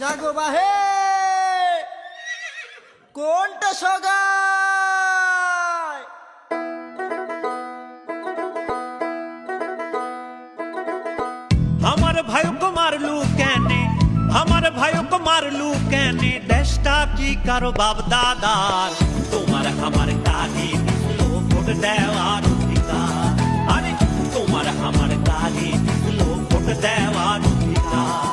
জাগো বাহে। কোনটা সগায়? আমার ভাইও को মারলু কেনে, আমার ভাইও को মারলু কেনে, দেশটা কি কারও বাপ দাদার? তোমার আমার দিল ভোট দেওয়ার অধিকার। আরে, তোমার আমার দিল ভোট দেওয়ার অধিকার।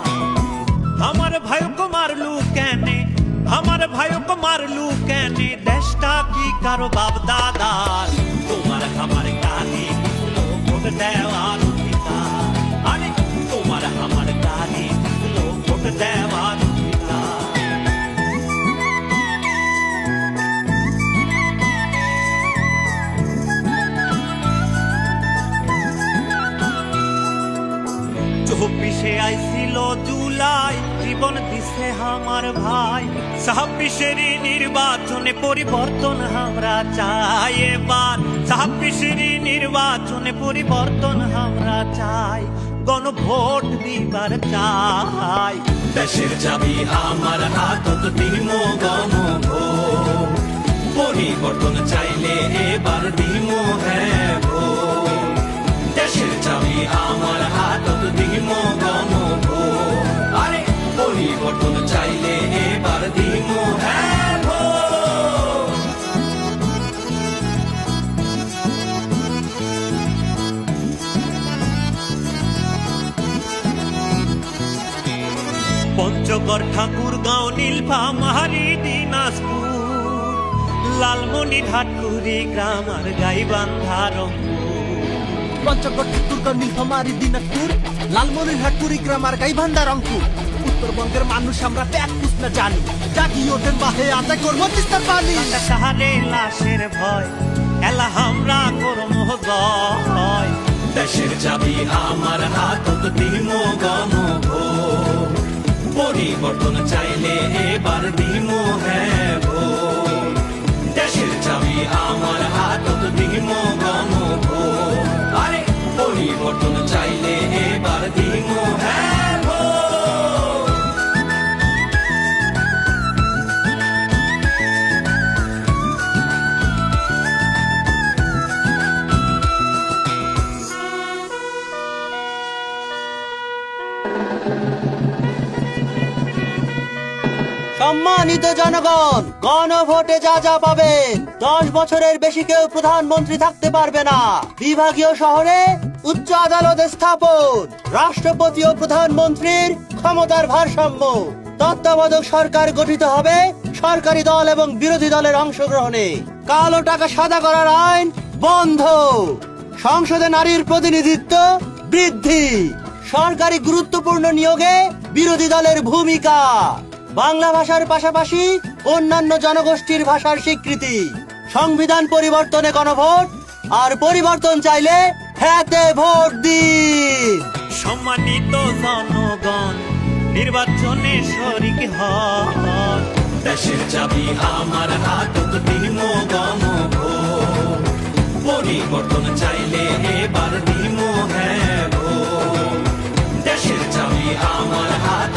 আমার ভাইও को মারলু কেন দেশটা কি কারও বাপ দাদার তোমার আমার কালি দেওয়ার চব্বিশে আইছিল জুলাই, জীবন দিছে আমার ভাই। ছাব্বিশের নির্বাচনে পরিবর্তন আমরা চাই এবার। ছাব্বিশের নির্বাচনে পরিবর্তন আমরা চাই। গণভোট দিবার চাই। দেশের চাবি আমার হাতত দিম গণ ভোট। পরিবর্তন চাইলে পঞ্চগড় ঠাকুর গাঁও নীলফামারি দিনাজপুর লালমনিরহাট কুড়িগ্রাম আর গাইবান্ধা রংপুর। পঞ্চগড় ঠাকুরগাঁও নীলফামারী দিনাজপুর লালমনিরহাট কুড়িগ্রাম আর গাইবান্ধা রংপুর। উত্তরবঙ্গের মানুষ আমরা প্যাক না জানি। জাগি ওঠেন বাহে আদায় করব তিস্তার পানি তাহারে লাশের ভয় এলা হামরা করম জয় দেশের চাবি আমার হাতত দিম গণ ভোট। পরিবর্তন চাইলে এবার দিম হ্যাঁ সম্মানিত জনগণ, গণভোটে যা যা পাবেন, দশ বছরের বেশি কেউ প্রধানমন্ত্রী থাকতে পারবে না। বিভাগীয় শহরে উচ্চ আদালত স্থাপন, রাষ্ট্রপতি ও প্রধানমন্ত্রীর ক্ষমতার ভারসাম্য। তত্ত্বাবধায়ক সরকার গঠিত হবে সরকারি দল এবং বিরোধী দলের অংশগ্রহণে। কালো টাকা সাদা করার আইন বন্ধ। সংসদে নারীর প্রতিনিধিত্ব বৃদ্ধি। সরকারি গুরুত্বপূর্ণ নিয়োগে বিরোধী দলের ভূমিকা। বাংলা ভাষার পাশাপাশি অন্যান্য জনগোষ্ঠীর ভাষার স্বীকৃতি সংবিধান পরিবর্তনে গণভোট আর পরিবর্তন চাইলে হ্যাতে ভোট দি সম্মানিত জনগণ নির্বাচনে সরিক হন। দেশের চাবি আমার হাত দিন পরিবর্তন চাইলে এবার দিমো হ্যাঁ দেশের চাবি আমার হাত